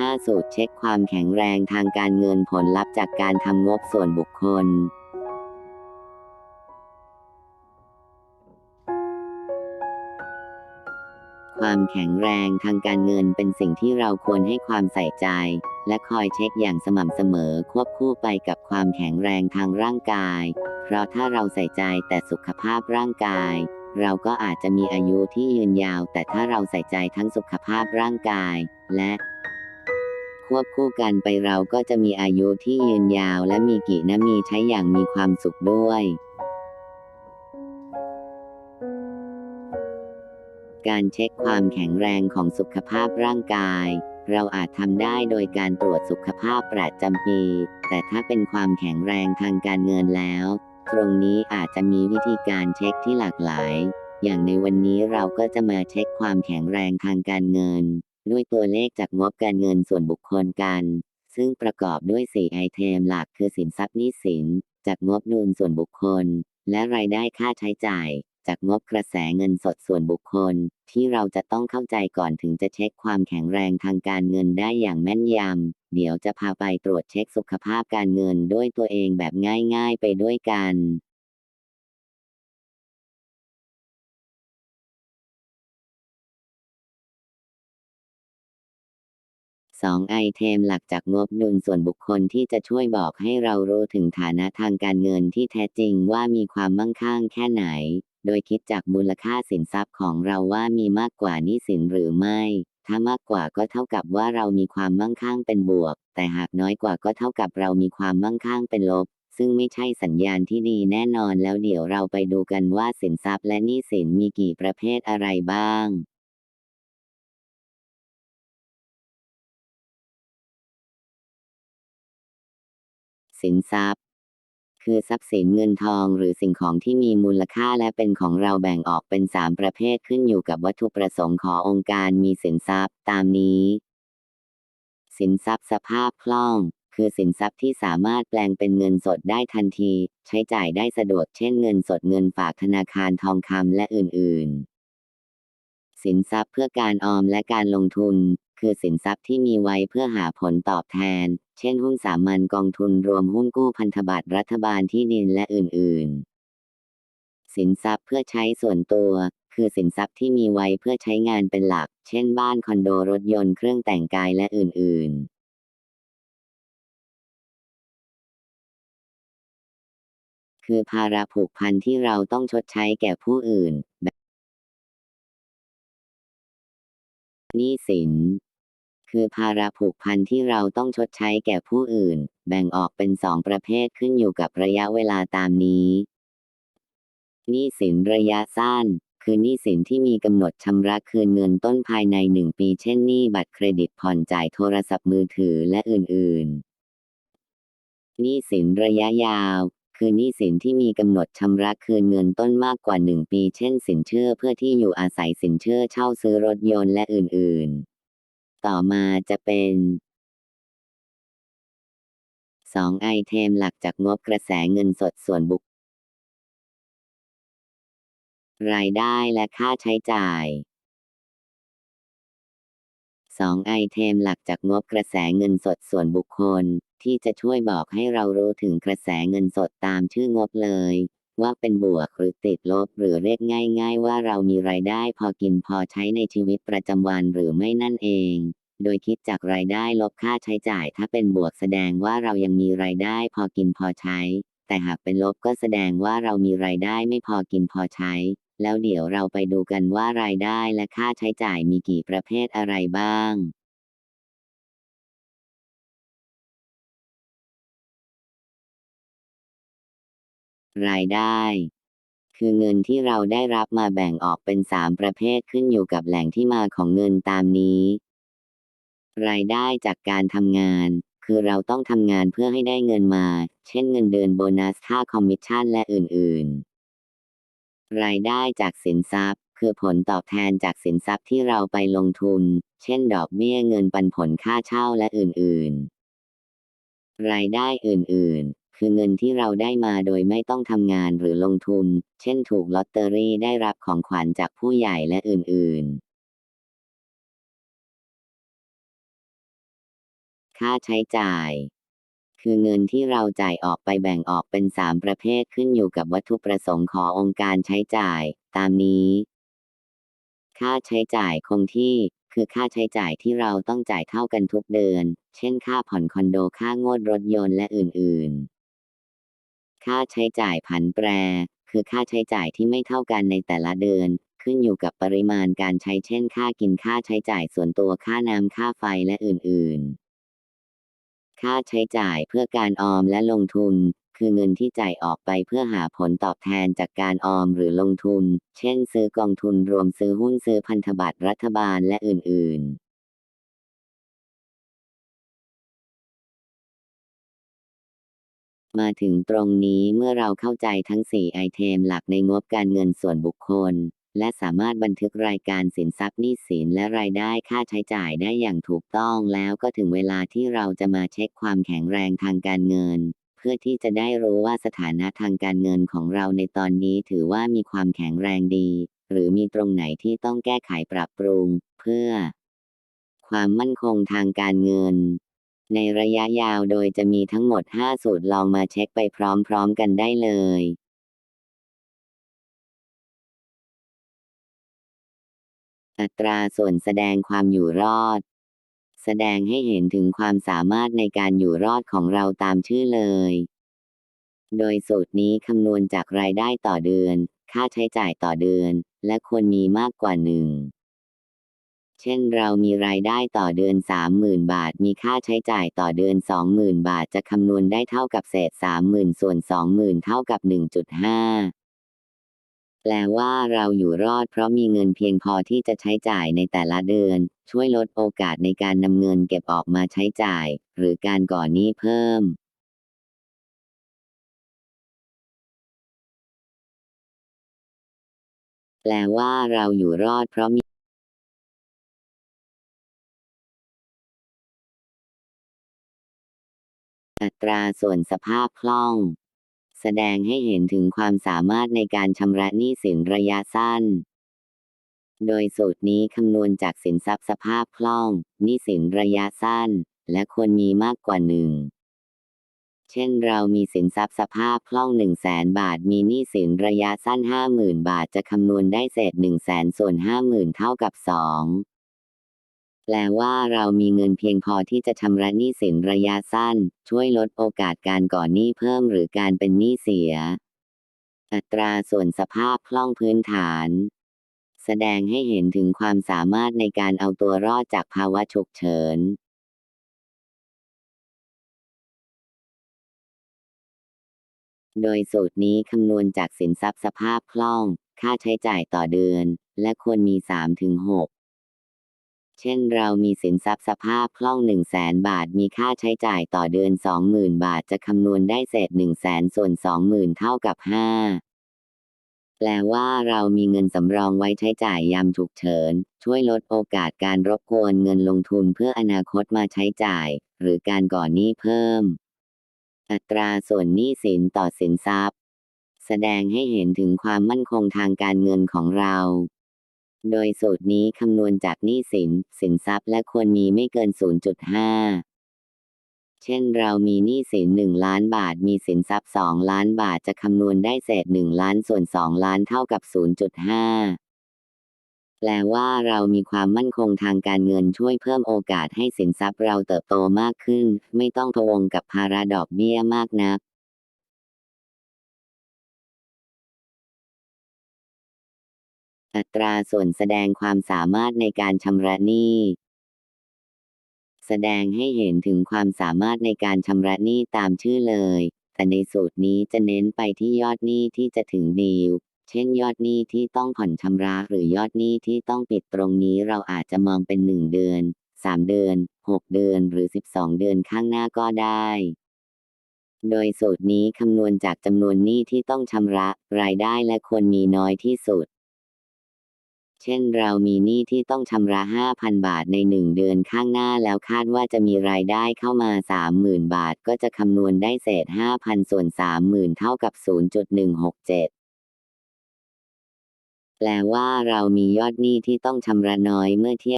5 สูตรเช็คความแข็งแรงทางการเงินผลลัพธ์จากการทำงบส่วนบุคคล ความแข็งแรงทางการเงินเป็นสิ่งที่เราควรให้ความใส่ใจ และคอยเช็คอย่างสม่ำเสมอควบคู่ไปกับความแข็งแรงทางร่างกาย เพราะถ้าเราใส่ใจแต่สุขภาพร่างกายเราก็อาจจะมีอายุที่ยืนยาว แต่ถ้าเราใส่ใจทั้งสุขภาพร่างกาย และ ควบคู่กันไปเราก็จะมีอายุที่ยืนยาวและมีกินมีใช้อย่างมีความสุขด้วย การเช็คความแข็งแรงของสุขภาพร่างกาย เราอาจทำได้โดยการตรวจสุขภาพประจำปี แต่ถ้าเป็นความแข็งแรงทางการเงินแล้ว ตรงนี้อาจจะมีวิธีการเช็คที่หลากหลาย อย่างในวันนี้เราก็จะมาเช็คความแข็งแรงทางการเงิน ด้วยตัวเลขจากงบการเงินส่วนบุคคลกัน ซึ่งประกอบด้วย4ไอเทมหลักคือสินทรัพย์หนี้สิน จากงบนูนส่วนบุคคล และรายได้ค่าใช้จ่าย จากงบกระแสเงินสดส่วนบุคคล ที่เราจะต้องเข้าใจก่อนถึงจะเช็คความแข็งแรงทางการเงินได้อย่างแม่นยำ เดี๋ยวจะพาไปตรวจเช็คสุขภาพการเงินด้วยตัวเองแบบง่าย ๆ ไปด้วยกัน 2 ไอเทมหลักจากงบดุลส่วนบุคคลที่จะช่วยบอกให้เรารู้ถึงฐานะทางการเงินที่แท้จริงว่ามีความมั่งคั่งแค่ไหน โดยคิดจากมูลค่าสินทรัพย์ของเราว่ามีมากกว่านี้สินหรือไม่ ถ้ามากกว่าก็เท่ากับว่าเรามีความมั่งคั่งเป็นบวก แต่หากน้อยกว่าก็เท่ากับเรามีความมั่งคั่งเป็นลบ ซึ่งไม่ใช่สัญญาณที่ดีแน่นอนแล้วเดี๋ยวเราไปดูกันว่าสินทรัพย์และหนี้สินมีกี่ประเภทอะไรบ้าง สินทรัพย์ คือทรัพย์สินเงินทองหรือสิ่งของที่มีมูลค่าและเป็นของเราแบ่งออกเป็น3ประเภทขึ้นอยู่กับวัตถุประสงค์ขององค์การมีสินทรัพย์ ตามนี้ สินทรัพย์สภาพคล่องคือสินทรัพย์ที่สามารถแปลงเป็นเงินสดได้ทันที ใช้จ่ายได้สะดวกเช่นเงินสดเงินฝากธนาคารทองคำและอื่น ๆ สินทรัพย์เพื่อการออมและการลงทุน คือสินทรัพย์ที่มีไว้เพื่อหาผลตอบแทน ช่นหุ้นสามัญกองทุนรวมหุ้นกู้พันธบัตรรัฐบาลที่ดินและอื่น ๆ สินทรัพย์เพื่อใช้ส่วนตัว คือสินทรัพย์ที่มีไว้เพื่อใช้งานเป็นหลัก เช่นบ้านคอนโดรถยนต์เครื่องแต่งกายและอื่น ๆคือภาระผูกพันที่เราต้องชดใช้แก่ผู้อื่นหนี้สิน คือภาระผูกพันที่เราต้องชดใช้แก่ผู้อื่น แบ่งออกเป็นสองประเภทขึ้นอยู่กับระยะเวลาตามนี้หนี้สินระยะสั้น คือหนี้สินที่มีกำหนดชำระคืนเงินต้นภายใน1ปีเช่นหนี้บัตรเครดิตผ่อนจ่ายโทรศัพท์มือถือและอื่นๆหนี้สินระยะยาว คือหนี้สินที่มีกำหนดชำระคืนเงินต้นมากกว่า1ปี เช่น สินเชื่อเพื่อที่อยู่อาศัยสินเชื่อเช่าซื้อรถยนต์และอื่นๆ ต่อมาจะเป็น 2 ไอเทมหลักจากงบกระแสเงินสดส่วนบุครายได้และค่าใช้จ่าย 2 ไอเทมหลักจากงบกระแสเงินสดส่วนบุคคล ที่จะช่วยบอกให้เรารู้ถึงกระแสเงินสดตามชื่องบเลย ว่าเป็นบวกหรือติดลบหรือเรียกง่าย ๆ ว่าเรามีรายได้พอกินพอใช้ในชีวิตประจำวันหรือไม่นั่นเอง โดยคิดจากรายได้ลบค่าใช้จ่าย ถ้าเป็นบวกแสดงว่าเรายังมีรายได้พอกินพอใช้ แต่หากเป็นลบก็แสดงว่าเรามีรายได้ไม่พอกินพอใช้ แล้วเดี๋ยวเราไปดูกันว่ารายได้และค่าใช้จ่ายมีกี่ประเภทอะไรบ้าง รายได้ คือเงินที่เราได้รับมาแบ่งออกเป็น3ประเภทขึ้นอยู่กับแหล่งที่มาของเงินตามนี้ รายได้จากการทำงาน คือเราต้องทำงานเพื่อให้ได้เงินมา เช่นเงินเดือนโบนัสค่าคอมมิชชั่นและอื่น ๆ รายได้จากสินทรัพย์ คือผลตอบแทนจากสินทรัพย์ที่เราไปลงทุน เช่น ดอกเบี้ยเงินปันผลค่าเช่าและอื่น ๆ รายได้อื่น ๆ คือเงินที่เราได้มาโดยไม่ต้องทำงานหรือลงทุน เช่นถูกลอตเตอรี่ได้รับของขวัญจากผู้ใหญ่และอื่น ๆ ค่าใช้จ่าย คือเงินที่เราจ่ายออกไปแบ่งออกเป็นสามประเภทขึ้นอยู่กับวัตถุประสงค์ขององค์การใช้จ่าย ตามนี้ ค่าใช้จ่ายคงที่คือค่าใช้จ่ายที่เราต้องจ่ายเท่ากันทุกเดือน เช่นค่าผ่อนคอนโด ค่างวดรถยนต์และอื่น ๆ ค่าใช้จ่ายผันแปร คือค่าใช้จ่ายที่ไม่เท่ากันในแต่ละเดือน ขึ้นอยู่กับปริมาณการใช้เช่น ค่ากินค่าใช้จ่ายส่วนตัวค่าน้ำค่าไฟและอื่นๆ ค่าใช้จ่ายเพื่อการออมและลงทุน คือเงินที่จ่ายออกไปเพื่อหาผลตอบแทนจากการออมหรือลงทุน เช่น ซื้อกองทุนรวมซื้อหุ้นซื้อพันธบัตรรัฐบาลและอื่นๆ มาถึงตรงนี้เมื่อเราเข้าใจทั้ง 4 ไอเทมหลักในงบการเงินส่วนบุคคล และสามารถบันทึกรายการสินทรัพย์หนี้สินและรายได้ค่าใช้จ่ายได้อย่างถูกต้องแล้วก็ถึงเวลาที่เราจะมาเช็คความแข็งแรงทางการเงิน เพื่อที่จะได้รู้ว่าสถานะทางการเงินของเราในตอนนี้ถือว่ามีความแข็งแรงดี หรือมีตรงไหนที่ต้องแก้ไขปรับปรุง เพื่อ ความมั่นคงทางการเงิน ในระยะยาวโดยจะมีทั้งหมด 5 สูตรลองมาเช็คไปพร้อมๆกันได้เลย อัตราส่วนแสดงความอยู่รอด แสดงให้เห็นถึงความสามารถในการอยู่รอดของเราตามชื่อเลย โดยสูตรนี้คำนวณจากรายได้ต่อเดือน ค่าใช้จ่ายต่อเดือน และควรมีมากกว่าหนึ่ง เช่นเรามีรายได้ต่อเดือน 30,000 บาท มีค่าใช้จ่ายต่อเดือน 20,000 บาท จะคำนวณได้เท่ากับเศษ 30,000 ส่วน 20,000 เท่ากับ 1.5แปลว่าเราอยู่รอดเพราะมีเงินเพียงพอที่จะใช้จ่ายในแต่ละเดือน ช่วยลดโอกาสในการนำเงินเก็บออกมาใช้จ่าย หรือการก่อนหนี้เพิ่ม แปลว่าเราอยู่รอดเพราะมี อัตราส่วนสภาพคล่อง แสดงให้เห็นถึงความสามารถในการชำระหนี้สินระยะสั้น โดยสูตรนี้คำนวณจากสินทรัพย์สภาพคล่องหนี้สินระยะสั้น และควรมีมากกว่าหนึ่งเช่นเรามีสินทรัพย์สภาพคล่อง 1 0 0 0 0แสนบาท มีหนี้สินระยะสั้น 50,000 บาท จะคำนวณได้เศษ 1 0 0 0 0แสนส่วน 50,000 เท่ากับ 2 แปลว่าเรามีเงินเพียงพอที่จะชำระหนี้สินระยะสั้น ช่วยลดโอกาสการก่อนหนี้เพิ่มหรือการเป็นหนี้เสีย อัตราส่วนสภาพคล่องพื้นฐาน แสดงให้เห็นถึงความสามารถในการเอาตัวรอดจากภาวะฉุกเฉินโดยสูตรนี้คำนวณจากสินทรัพย์สภาพคล่อง ค่าใช้จ่ายต่อเดือน และควรมี 3-6 เช่นเรามีสินทรัพย์สภาพคล่อง 1 0 0 0 0แสนบาท มีค่าใช้จ่ายต่อเดือน 20,000 บาท จะคำนวณได้เศษ 1 0 0 0 0แสนส่วน 20,000 เท่ากับ 5 แปลว่าเรามีเงินสำรองไว้ใช้จ่ายยามฉุกเฉิน ช่วยลดโอกาสการรบกวนเงินลงทุนเพื่ออนาคตมาใช้จ่าย หรือการก่อนหนี้เพิ่ม อัตราส่วนหนี้สินต่อสินทรัพย์ แสดงให้เห็นถึงความมั่นคงทางการเงินของเรา โดยสูตรนี้คำนวณจากหนี้สิน สินทรัพย์และควรมีไม่เกิน 0.5 เช่นเรามีหนี้สิน 1 ล้านบาท มีสินทรัพย์ 2 ล้านบาทจะคำนวณได้เศษ 1 ล้านส่วน 2 ล้านเท่ากับ 0.5แปลว่าเรามีความมั่นคงทางการเงินช่วยเพิ่มโอกาสให้สินทรัพย์เราเติบโตมากขึ้น ไม่ต้องพะวงกับภาระดอกเบี้ยมากนัก อัตราส่วนแสดงความสามารถในการชำระหนี้ แสดงให้เห็นถึงความสามารถในการชำระหนี้ตามชื่อเลย แต่ในสูตรนี้จะเน้นไปที่ยอดหนี้ที่จะถึงดีล เช่นยอดหนี้ที่ต้องผ่อนชำระหรือยอดหนี้ที่ต้องปิดตรงนี้เราอาจจะมองเป็น1เดือน 3 เดือน 6 เดือน หรือ 12 เดือนข้างหน้าก็ได้โดยสูตรนี้คำนวณจากจำนวนหนี้ที่ต้องชำระ รายได้และควรมีน้อยที่สุด เช่นเรามีหนี้ที่ต้องชำระ 5,000 บาทใน 1 เดือนข้างหน้าแล้วคาดว่าจะมีรายได้เข้ามา 30,000 บาทก็จะคำนวณได้เศษ 5,000 ส่วน 30,000 เท่ากับ 0.167แปลว่าเรามียอดหนี้ที่ต้องชำระน้อยเมื่อเทียบ